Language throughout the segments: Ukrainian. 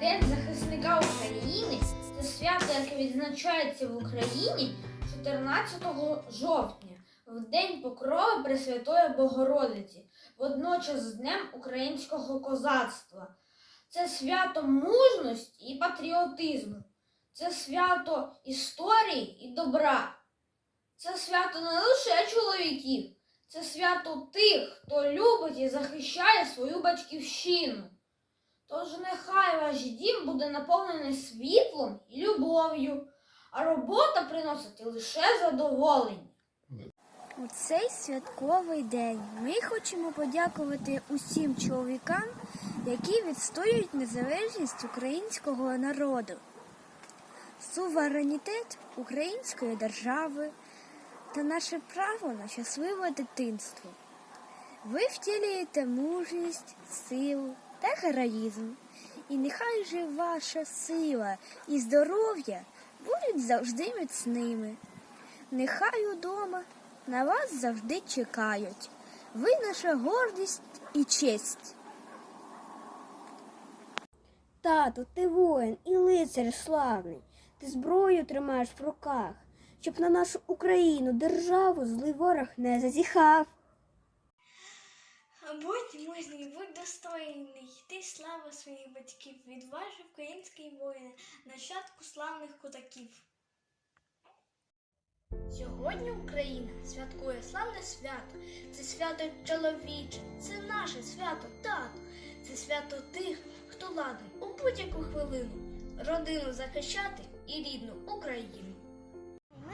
День захисника України це свято, яке відзначається в Україні 14 жовтня, в День Покрови Пресвятої Богородиці, водночас з Днем українського козацтва. Це свято мужності і патріотизму, це свято історії і добра. Це свято не лише чоловіків, це свято тих, хто любить і захищає свою батьківщину. Тож нехай ваш дім буде наповнений світлом і любов'ю, а робота приносить лише задоволення. У цей святковий день ми хочемо подякувати усім чоловікам, які відстоюють незалежність українського народу, суверенітет української держави та наше право на щасливе дитинство. Ви втілюєте мужність, силу та героїзм. І нехай же ваша сила і здоров'я будуть завжди міцними. Нехай удома на вас завжди чекають. Ви наша гордість і честь. Тату, ти воїн і лицар славний. Ти зброю тримаєш в руках, щоб на нашу Україну, державу, злий ворог не зазіхав. Будь мужній, будь достойний, ти слава своїх батьків, відважив український воїн, нащадку славних кутаків. Сьогодні Україна святкує славне свято. Це свято чоловіче, це наше свято, тато. Це свято тих, хто ладний у будь-яку хвилину родину захищати і рідну Україну.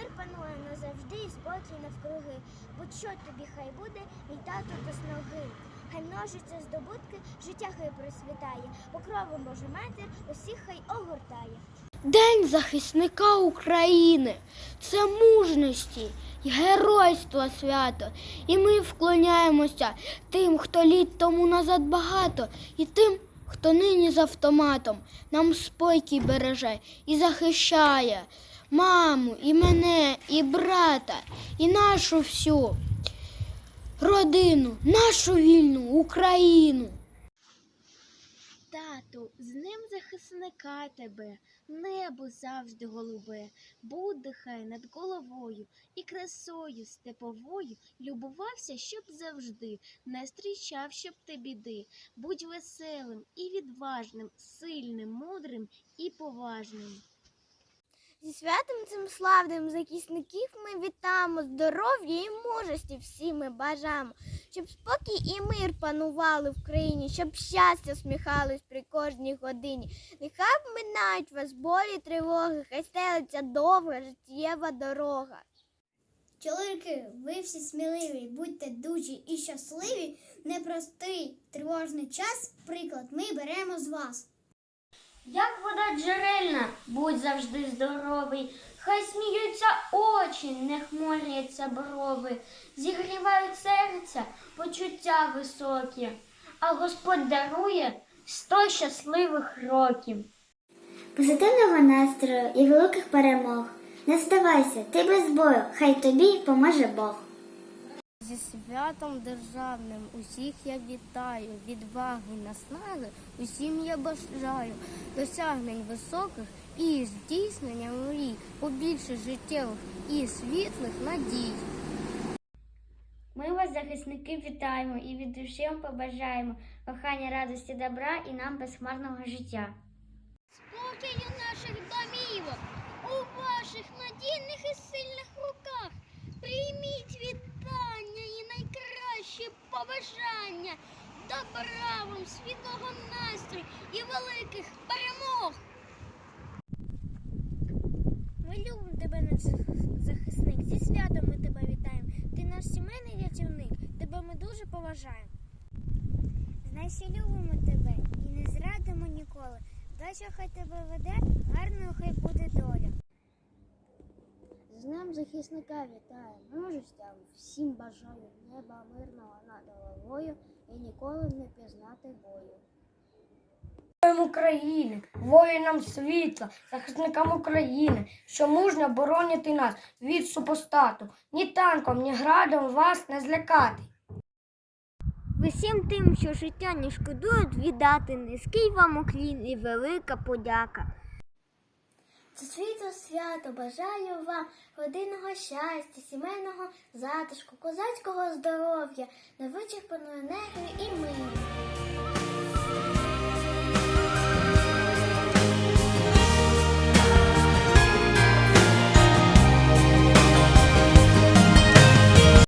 Мир панує назавжди і спокій навкруги. Будь що тобі хай буде, мій тато без ноги. Хай множиться здобутки, життя хай просвітає, покровом Божа матір усіх хай огортає. День захисника України це мужності й геройства свято. І ми вклоняємося тим, хто літ тому назад багато, і тим, хто нині з автоматом нам спокій береже і захищає маму, і мене, і брата, і нашу всю родину, нашу вільну Україну. Тату, з ним захисника тебе, небо завжди голубе, буде хай над головою і красою степовою любувався, щоб завжди, не зустрічав, щоб ти біди. Будь веселим і відважним, сильним, мудрим і поважним. Зі святом цим славним захисників ми вітаємо здоров'я і мужості всі ми бажаємо, щоб спокій і мир панували в країні, щоб щастя сміхалось при кожній годині. Нехай минають вас болі, тривоги, хай стелиться довга життєва дорога. Чоловіки, ви всі сміливі, будьте дужі і щасливі. Непростий тривожний час, приклад ми беремо з вас. Як вода джерельна, будь завжди здоровий, хай сміються очі, не хмуряться брови, зігрівають серця, почуття високі, а Господь дарує сто щасливих років. Позитивного настрою і великих перемог. Не здавайся, ти без бою, хай тобі поможе Бог. Зі святом державним усіх я вітаю, відваги, наснаги усім я бажаю, досягнень високих і здійснення мрій, побільше життєвих і світлих надій. Ми вас, захисники, вітаємо і від душі вам побажаємо кохання, радості, добра і нам безхмарного життя. Спокою наших домівок у ваших надійних і сильних руках. Прийміть найкращі побажання. Добра вам, світлого настрою і великих перемог. Ми любимо тебе, наш захисник. Зі святом ми тебе вітаємо. Ти наш сімейний рятівник. Тебе ми дуже поважаємо. Знай, любимо тебе і не зрадимо ніколи. Дося хай тебе веде, гарною хай буде доля. З ним захисника вітаю, мужності вам всім бажаю неба мирного над головою і ніколи не пізнати бою. Героям України, воїнам світла, захисникам України, що мужньо боронять нас від супостату. Ні танком, ні градом вас не злякати. Усім тим, що життя не шкодують, віддати низький вам уклін і велика подяка. Це світло свято бажаю вам родинного щастя, сімейного затишку, козацького здоров'я, невичерпану енергію і миру.